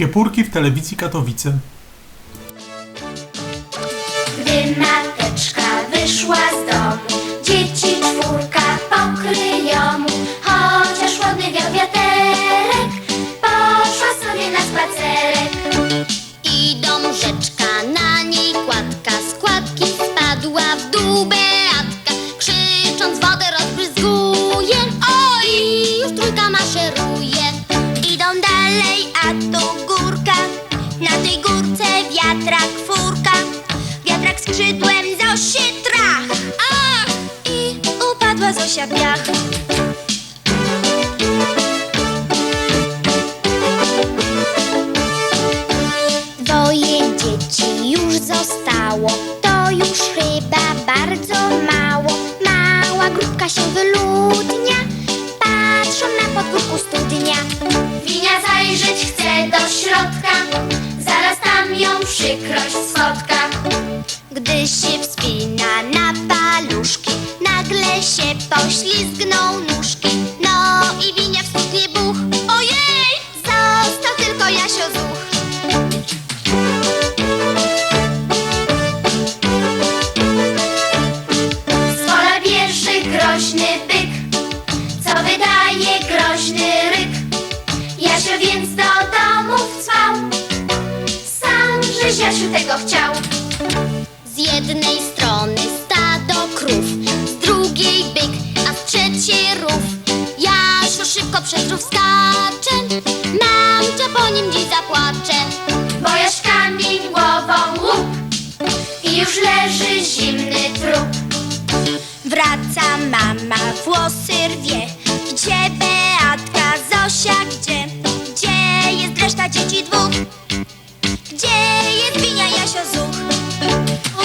Kiepurki w telewizji Katowice. Zostało, to już chyba bardzo mało. Mała grupka się wyludnia, patrzą na podwórku studnia. Winia zajrzeć chce do środka, zaraz tam ją przykrość spotka. Gdy się wspina na paluszki, nagle się poślizgną nóżki. No i winia w studnie buch. Ojej! Został tylko Jasio Zuch. Groźny byk, co wydaje groźny ryk. Jasio więc do domu wcwał, sam żeś Jasiu tego chciał. Z jednej strony stado krów, z drugiej byk, a z trzeciej rów. Jasio szybko przez rów skacze, mamcia po nim dziś zapłacze. Bo Jaś kamień głową łup i już leży zimny trup. Wraca mama, włosy rwie, gdzie Beatka, Zosia, gdzie? Gdzie jest reszta dzieci dwóch? Gdzie jest Winia, Jasio, Zuch?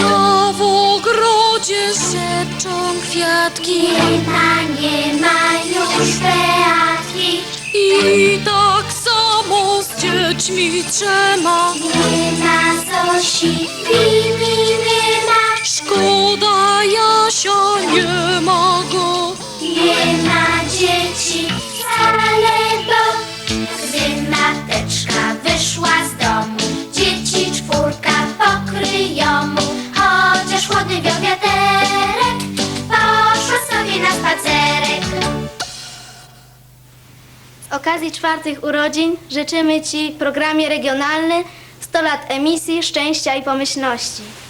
A w ogrodzie szepczą kwiatki Nie ma, nie ma już Beatki, I tak samo z dziećmi trzema nie ma Zosi, Wini nie ma. Nie ma go Nie ma dzieci wcale, bo gdy mateczka wyszła z domu, dzieci czwórka pokryją mu, chociaż chłodny wiał wiaterek, poszła sobie na spacerek. Z okazji czwartych urodzin życzymy Ci w programie regionalnym 100 lat emisji, szczęścia i pomyślności.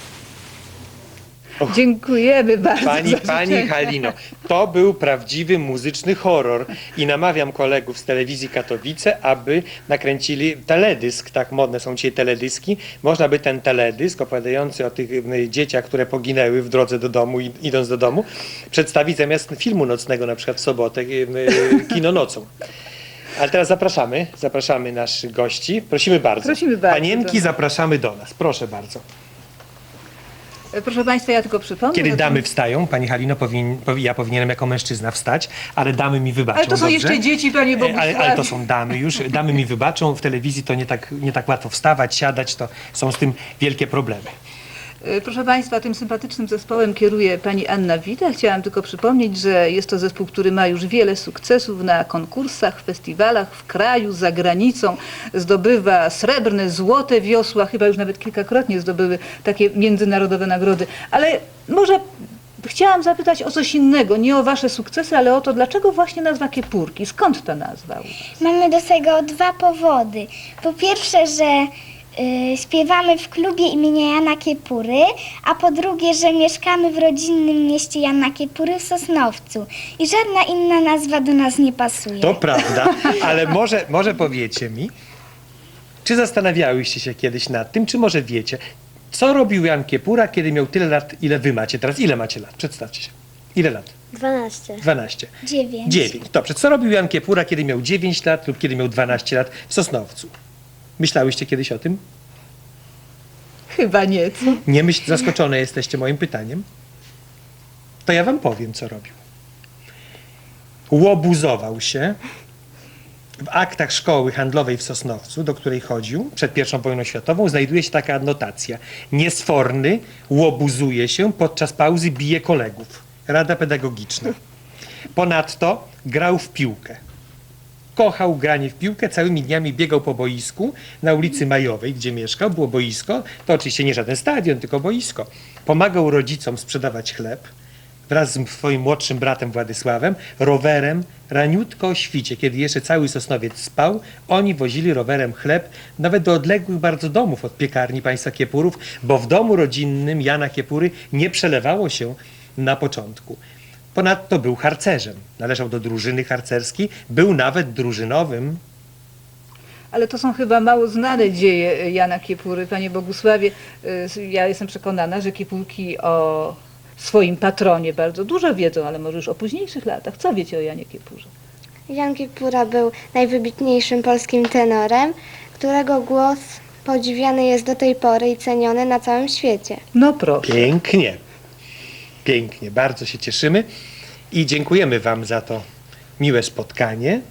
Dziękujemy bardzo. Pani, za pani życzenia. Halino, to był prawdziwy muzyczny horror i namawiam kolegów z telewizji Katowice, aby nakręcili teledysk, tak modne są dzisiaj teledyski. Można by ten teledysk opowiadający o tych y, dzieciach, które poginęły w drodze do domu, i- idąc do domu, przedstawić zamiast filmu nocnego, na przykład w sobotę, y, y, kino nocą. Ale teraz zapraszamy, zapraszamy naszych gości. Prosimy bardzo. Prosimy bardzo. Panienki, zapraszamy do nas. Proszę bardzo. Proszę Państwa, ja tylko przypomnę. Kiedy damy wstają, pani Halino, powin, powi- ja powinienem jako mężczyzna wstać, ale damy mi wybaczą. Ale to są dobrze? jeszcze dzieci, Panie E, Bogusławie. Ale, ale to są damy już, damy mi wybaczą. W telewizji to nie tak, nie tak łatwo wstawać, siadać, to są z tym wielkie problemy. E, Proszę Państwa, tym sympatycznym zespołem kieruje Pani Anna Wita. Chciałam tylko przypomnieć, że jest to zespół, który ma już wiele sukcesów na konkursach, festiwalach w kraju, za granicą. Zdobywa srebrne, złote wiosła, chyba już nawet kilkakrotnie zdobyły takie międzynarodowe nagrody. Ale może chciałam zapytać o coś innego, nie o Wasze sukcesy, ale o to, dlaczego właśnie nazwa Kiepurki? Skąd ta nazwa? Mamy do tego dwa powody. Po pierwsze, że y, śpiewamy w klubie imienia Jana Kiepury, a po drugie, że mieszkamy w rodzinnym mieście Jana Kiepury w Sosnowcu i żadna inna nazwa do nas nie pasuje. To prawda, ale może, może powiecie mi, czy zastanawiałyście się kiedyś nad tym, czy może wiecie, co robił Jan Kiepura, kiedy miał tyle lat, ile wy macie teraz? Ile macie lat? Przedstawcie się. Ile lat? 12. 12. Dziewięć. 9. Dobrze, co robił Jan Kiepura, kiedy miał 9 lat lub kiedy miał 12 lat w Sosnowcu? Myślałyście kiedyś o tym? Chyba nie, co? Nie myśl, zaskoczone jesteście moim pytaniem? To ja wam powiem, co robił. Łobuzował się w aktach szkoły handlowej w Sosnowcu, do której chodził przed pierwszą wojną światową, znajduje się taka adnotacja. Niesforny łobuzuje się, podczas pauzy bije kolegów. Rada pedagogiczna. Ponadto grał w piłkę. Kochał granie w piłkę, całymi dniami biegał po boisku na ulicy Majowej, gdzie mieszkał, było boisko, to oczywiście nie żaden stadion, tylko boisko. Pomagał rodzicom sprzedawać chleb, wraz z swoim młodszym bratem Władysławem, rowerem, raniutko o świcie, kiedy jeszcze cały Sosnowiec spał, oni wozili rowerem chleb nawet do odległych bardzo domów od piekarni państwa Kiepurów, bo w domu rodzinnym Jana Kiepury nie przelewało się na początku. Ponadto był harcerzem, należał do drużyny harcerskiej, był nawet drużynowym Ale to są chyba mało znane dzieje Jana Kiepury. Panie Bogusławie, y, ja jestem przekonana, że Kiepurki o swoim patronie bardzo dużo wiedzą, ale może już o późniejszych latach. Co wiecie o Janie Kiepurze? Jan Kipura był najwybitniejszym polskim tenorem, którego głos podziwiany jest do tej pory i ceniony na całym świecie. No proszę. Pięknie. Pięknie. Bardzo się cieszymy i dziękujemy Wam za to miłe spotkanie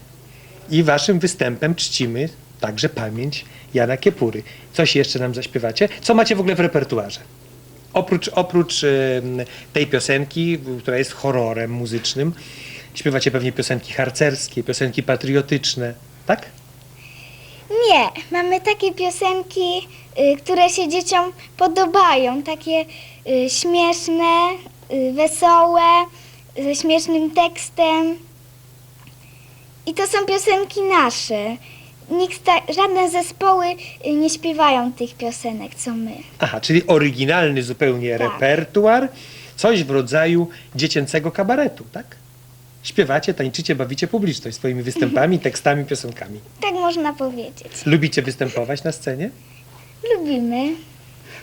i Waszym występem czcimy także pamięć Jana Kiepury. Coś jeszcze nam zaśpiewacie? Co macie w ogóle w repertuarze? Oprócz, oprócz tej piosenki, która jest horrorem muzycznym, śpiewacie pewnie piosenki harcerskie, piosenki patriotyczne, tak? Nie, mamy takie piosenki, y, które się dzieciom podobają, takie y, śmieszne, wesołe, ze śmiesznym tekstem. I to są piosenki nasze. Nikt, ta- żadne zespoły y, nie śpiewają tych piosenek, co my. Aha, czyli oryginalny zupełnie Tak. repertuar, coś w rodzaju dziecięcego kabaretu, tak? Śpiewacie, tańczycie, bawicie publiczność swoimi występami, tekstami, piosenkami. Tak można powiedzieć. Lubicie występować na scenie? Lubimy.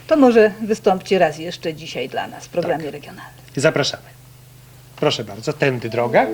To może wystąpcie raz jeszcze dzisiaj dla nas w programie regionalnym. Zapraszamy. Proszę bardzo, tędy droga.